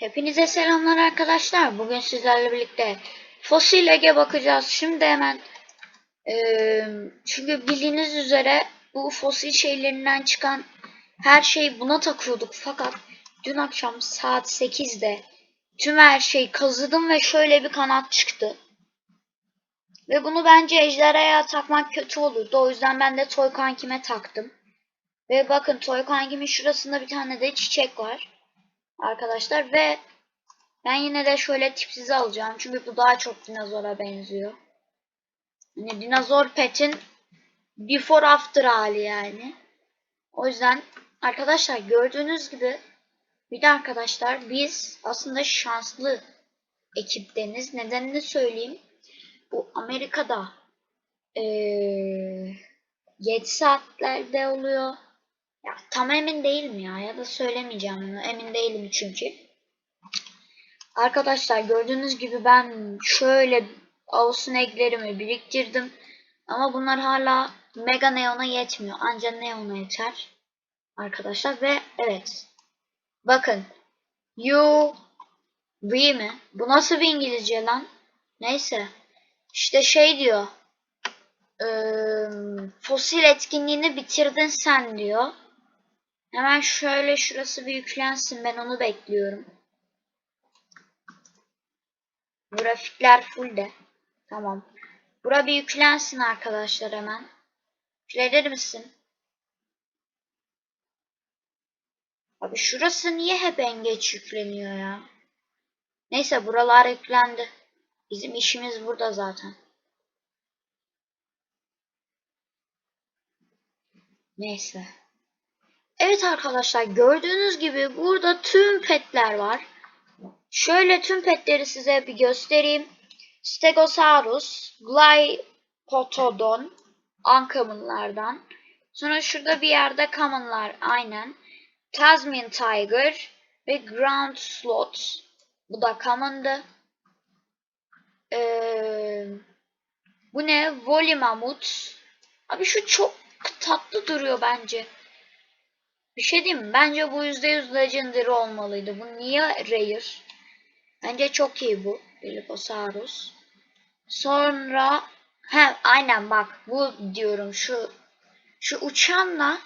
Hepinize selamlar arkadaşlar. Bugün sizlerle birlikte Fosil Ege bakacağız. Şimdi hemen eee, çünkü bildiğiniz üzere bu fosil şeylerinden çıkan her şeyi buna takıyorduk. Fakat dün akşam saat 8'de tüm her şeyi kazıdım ve şöyle bir kanat çıktı. Ve bunu bence ejderhaya takmak kötü olurdu. O yüzden ben de toy kankime taktım. Ve bakın toy kankimin şurasında bir tane de çiçek var arkadaşlar ve ben yine de şöyle tipsiz alacağım çünkü bu daha çok dinozora benziyor. Hani dinozor pet'in before after hali yani. O yüzden arkadaşlar gördüğünüz gibi bir de arkadaşlar biz aslında şanslı ekipteniz. Nedenini söyleyeyim. Bu Amerika'da ee, geç saatlerde oluyor. Ya tam emin değilim ya ya da söylemeyeceğim bunu emin değilim çünkü. Arkadaşlar gördüğünüz gibi ben şöyle Ağustos eklerimi biriktirdim. Ama bunlar hala Mega Neon'a yetmiyor. Ancak Neon'a yeter. Arkadaşlar ve evet. Bakın. You V mi? Bu nasıl bir İngilizce lan? Neyse. İşte şey diyor. Eee, fosil etkinliğini bitirdin sen diyor. Hemen şöyle şurası bir yüklensin. Ben onu bekliyorum. Grafikler full de. Tamam. Bura bir yüklensin arkadaşlar hemen. Yüklenir misin? Abi şurası niye hep en geç yükleniyor ya? Neyse buralar yüklendi. Bizim işimiz burada zaten. Neyse. Evet arkadaşlar gördüğünüz gibi burada tüm petler var. Şöyle tüm petleri size bir göstereyim. Stegosaurus, Glyptodon, uncommon'lardan. Sonra şurada bir yerde common'lar aynen. Tasman Tiger ve Ground Sloth. Bu da common'dı. Ee, bu ne? Mammoth. Abi şu çok tatlı duruyor bence. Bir şey diyeyim? Bence bu %100 Legendary olmalıydı. Bu niye Rare? Bence çok iyi bu. Dilophosaurus. Sonra he aynen bak bu diyorum şu şu uçanla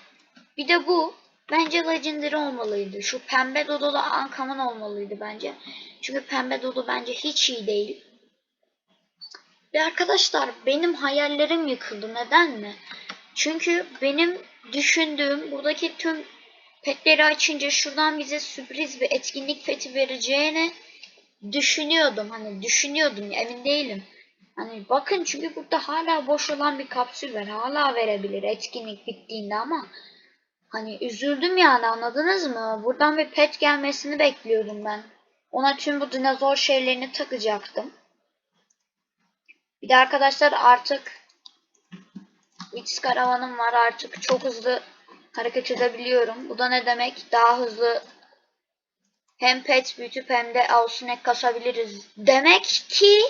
bir de bu bence Legendary olmalıydı. Şu pembe dodo da uncommon olmalıydı bence. Çünkü pembe dodo bence hiç iyi değil. Ve arkadaşlar benim hayallerim yıkıldı. Neden mi? Çünkü benim düşündüğüm buradaki tüm petleri açınca şuradan bize sürpriz bir etkinlik peti vereceğini düşünüyordum. Hani düşünüyordum emin değilim. Hani bakın çünkü burada hala boş olan bir kapsül var. Hala verebilir etkinlik bittiğinde ama hani üzüldüm yani anladınız mı? Buradan bir pet gelmesini bekliyordum ben. Ona tüm bu dinozor şeylerini takacaktım. Bir de arkadaşlar artık X karavanım var artık çok hızlı hareket edebiliyorum. Bu da ne demek? Daha hızlı hem pet büyütüp hem de avsunek kasabiliriz. Demek ki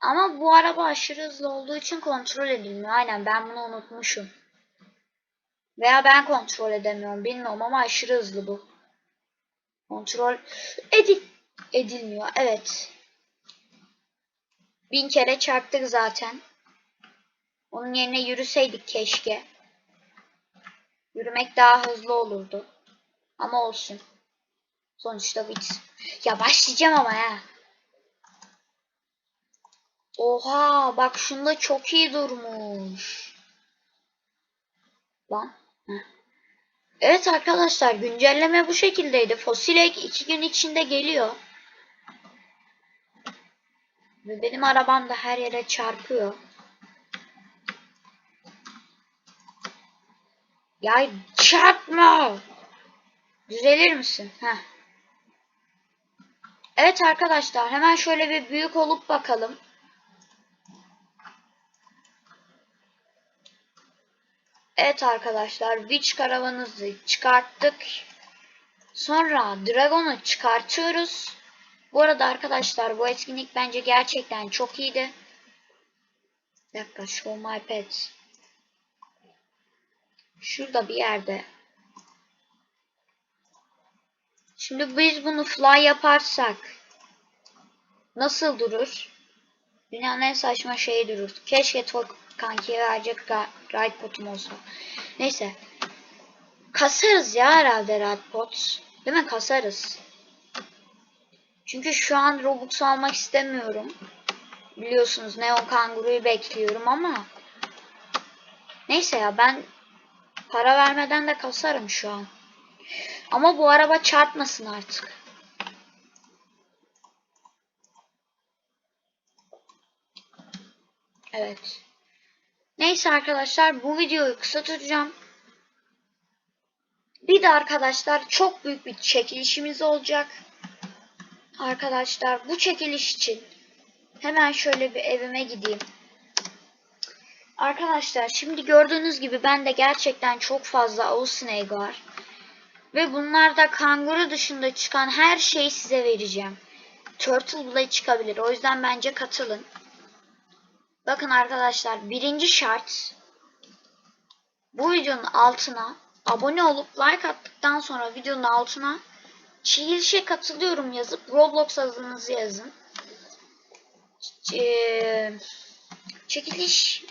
ama bu araba aşırı hızlı olduğu için kontrol edilmiyor. Aynen ben bunu unutmuşum. Veya ben kontrol edemiyorum. Bilmiyorum ama aşırı hızlı bu. Kontrol edil edilmiyor. Evet. Bin kere çarptık zaten. Onun yerine yürüseydik keşke. Yürümek daha hızlı olurdu. Ama olsun. Sonuçta bit. Ya başlayacağım ama ya. Oha bak şunda çok iyi durmuş. Lan. Evet arkadaşlar güncelleme bu şekildeydi. Fosil Egg 2 gün içinde geliyor. Ve benim arabam da her yere çarpıyor. Ya çarpma. Düzelir misin? Heh. Evet arkadaşlar hemen şöyle bir büyük olup bakalım. Evet arkadaşlar Witch karavanımızı çıkarttık. Sonra Dragon'u çıkartıyoruz. Bu arada arkadaşlar bu etkinlik bence gerçekten çok iyiydi. Bir dakika show my pet. Şurada bir yerde Şimdi biz bunu fly yaparsak nasıl durur? Dünyanın en saçma şeyi durur. Keşke Toy kankiye verecek right potum olsa. Neyse. Kasarız ya herhalde right pot. Değil mi? Kasarız. Çünkü şu an Robux almak istemiyorum. Biliyorsunuz Neon Kanguru'yu bekliyorum ama neyse ya ben para vermeden de kasarım şu an. Ama bu araba çarpmasın artık. Evet. Neyse arkadaşlar bu videoyu kısa tutacağım. Bir de arkadaşlar çok büyük bir çekilişimiz olacak. Arkadaşlar bu çekiliş için hemen şöyle bir evime gideyim. Arkadaşlar şimdi gördüğünüz gibi bende gerçekten çok fazla Snake var. Ve bunlarda kanguru dışında çıkan her şeyi size vereceğim. Turtle bile çıkabilir. O yüzden bence katılın. Bakın arkadaşlar birinci şart bu videonun altına abone olup like attıktan sonra videonun altına çekilişe katılıyorum yazıp Roblox adınızı yazın. Ee, çekiliş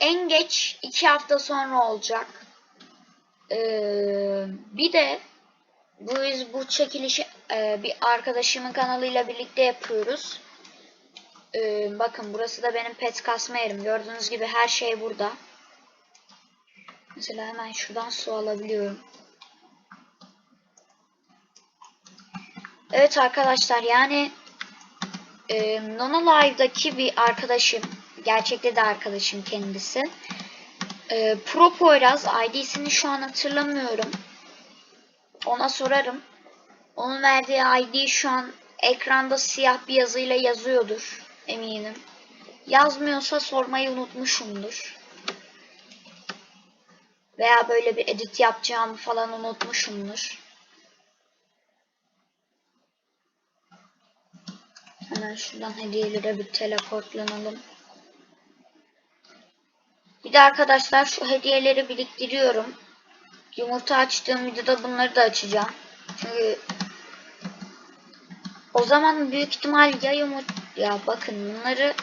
en geç iki hafta sonra olacak. Ee, bir de bu biz bu çekilişi e, bir arkadaşımın kanalıyla birlikte yapıyoruz. Ee, bakın burası da benim pet kasma yerim. Gördüğünüz gibi her şey burada. Mesela hemen şuradan su alabiliyorum. Evet arkadaşlar yani e, Nono Live'daki bir arkadaşım, gerçekte de arkadaşım kendisi. E, Pro Poyraz ID'sini şu an hatırlamıyorum. Ona sorarım. Onun verdiği ID şu an ekranda siyah bir yazıyla yazıyordur eminim. Yazmıyorsa sormayı unutmuşumdur. Veya böyle bir edit yapacağımı falan unutmuşumdur. Hemen şuradan hediyelere bir teleportlanalım. Bir de arkadaşlar şu hediyeleri biriktiriyorum. Yumurta açtığım videoda bunları da açacağım. Çünkü o zaman büyük ihtimal ya yumurta ya bakın bunları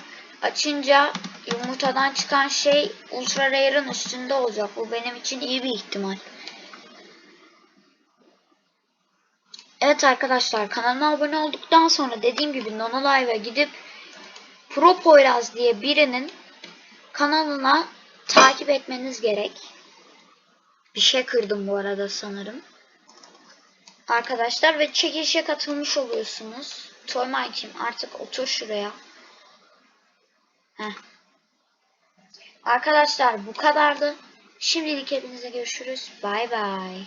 açınca yumurtadan çıkan şey ultra rare'ın üstünde olacak. Bu benim için iyi bir ihtimal. Evet arkadaşlar kanalıma abone olduktan sonra dediğim gibi Nono Live'a gidip Pro Poyraz diye birinin kanalına takip etmeniz gerek. Bir şey kırdım bu arada sanırım. Arkadaşlar ve çekilişe katılmış oluyorsunuz. Toy Mike'im artık otur şuraya. Heh. Arkadaşlar bu kadardı. Şimdilik hepinize görüşürüz. Bay bay.